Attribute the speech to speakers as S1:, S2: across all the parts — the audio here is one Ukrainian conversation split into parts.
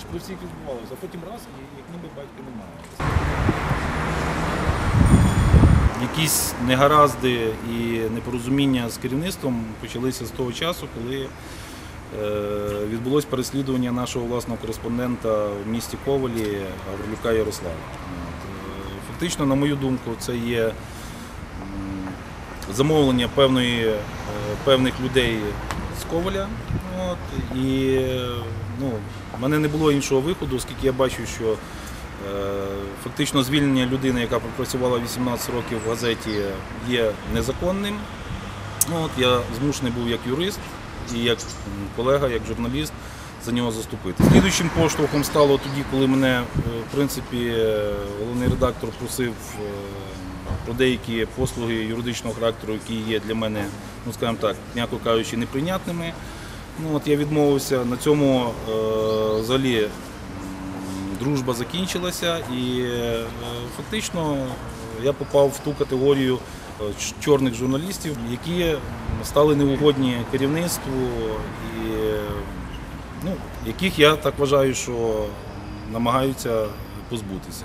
S1: при всіх відбувалося, потім раз, і як ніби батька немає. Якісь негаразди і непорозуміння з керівництвом почалися з того часу, коли е, відбулось переслідування нашого власного кореспондента в місті Ковалі Гаврилюка Ярослава. Е, Фактично, на мою думку, це є замовлення певної, е, певних людей з Коваля. От, і ну, в мене не було іншого виходу, оскільки я бачу, що е, фактично звільнення людини, яка пропрацювала 18 років в газеті, є незаконним. От, я змушений був як юрист і як колега, як журналіст за нього заступити. Слідуючим поштовхом стало тоді, коли мене е, в принципі головний редактор просив е, про деякі послуги юридичного характеру, які є для мене, ну скажімо так, м'яко кажучи, неприйнятними. Ну, от я відмовився. На цьому е, взагалі дружба закінчилася і е, фактично я попав в ту категорію е, чорних журналістів, які стали неугодні керівництву і ну, яких я так вважаю, що намагаються позбутися.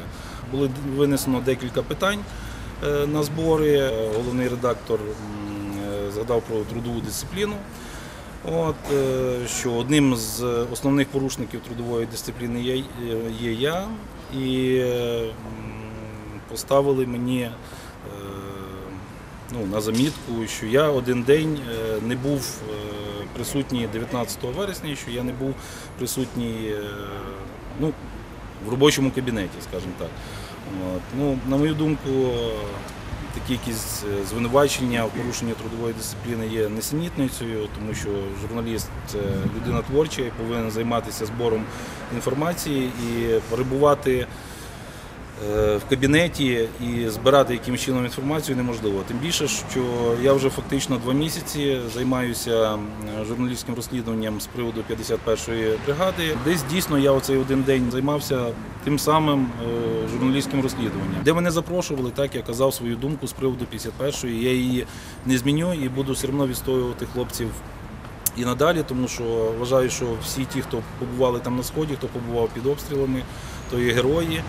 S1: Було винесено декілька питань е, на збори. Е, Головний редактор згадав про трудову дисципліну. От, е, що одним з основних порушників трудової дисципліни є, є я, і е, поставили мені е, ну, на замітку, що я один день не був присутній 19 вересня, що я не був присутній ну, в робочому кабінеті, скажімо так. От. Ну, на мою думку, такі якісь е, звинувачення в порушенні трудової дисципліни є несенітницею, тому що журналіст це людина творча повинен займатися збором інформації і перебувати в кабінеті і збирати якимось чином інформацію неможливо. Тим більше, що я вже фактично два місяці займаюся журналістським розслідуванням з приводу 51-ї бригади. Десь дійсно я оцей один день займався тим самим е, журналістським розслідуванням, де мене запрошували, так я казав свою думку з приводу 51-ї. Я її не зміню і буду все одно відстоювати хлопців і надалі, тому що вважаю, що всі ті, хто побували там на сході, хто побував під обстрілами, то є герої.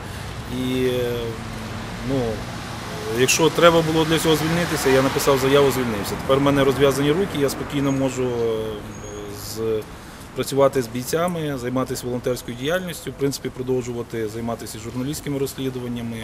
S1: І ну, якщо треба було для цього звільнитися, я написав заяву, звільнився. Тепер в мене розв'язані руки, я спокійно можу е, з, працювати з бійцями, займатися волонтерською діяльністю, в принципі, продовжувати займатися журналістськими розслідуваннями.